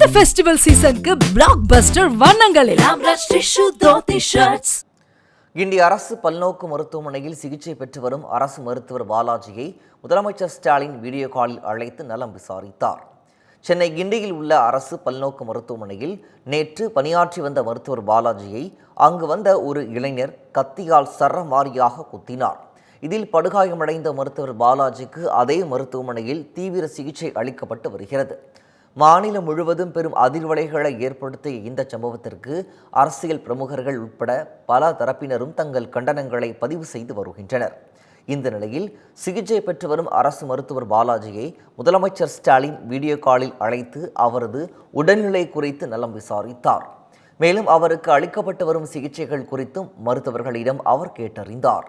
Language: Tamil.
இந்த ஃபெஸ்டிவல் சீசனுக்கு பிளாக் பஸ்டர் வண்ணங்களில் கிண்டி அரசு பல்நோக்கு மருத்துவமனையில் சிகிச்சை பெற்று வரும் அரசு மருத்துவர் பாலாஜியை முதலமைச்சர் ஸ்டாலின் வீடியோ காலில் அழைத்து நலம் விசாரித்தார். சென்னை கிண்டியில் உள்ள அரசு பல்நோக்கு மருத்துவமனையில் நேற்று பணியாற்றி வந்த மருத்துவர் பாலாஜியை அங்கு வந்த ஒரு இளைஞர் கத்தியால் சரமாரியாக குத்தினார். இதில் படுகாயமடைந்த மருத்துவர் பாலாஜிக்கு அதே மருத்துவமனையில் தீவிர சிகிச்சை அளிக்கப்பட்டு வருகிறது. மாநிலம் முழுவதும் பெரும் அதிர்வலைகளை ஏற்படுத்திய இந்த சம்பவத்திற்கு அரசியல் பிரமுகர்கள் உட்பட பல தரப்பினரும் தங்கள் கண்டனங்களை பதிவு செய்து வருகின்றனர். இந்த நிலையில் சிகிச்சை பெற்று வரும் அரசு மருத்துவர் பாலாஜியை முதலமைச்சர் ஸ்டாலின் வீடியோ காலில் அழைத்து அவரது உடல்நிலை குறித்து நலம் விசாரித்தார். மேலும் அவருக்கு அளிக்கப்பட்டு வரும் சிகிச்சைகள் குறித்தும் மருத்துவர்களிடம் அவர் கேட்டறிந்தார்.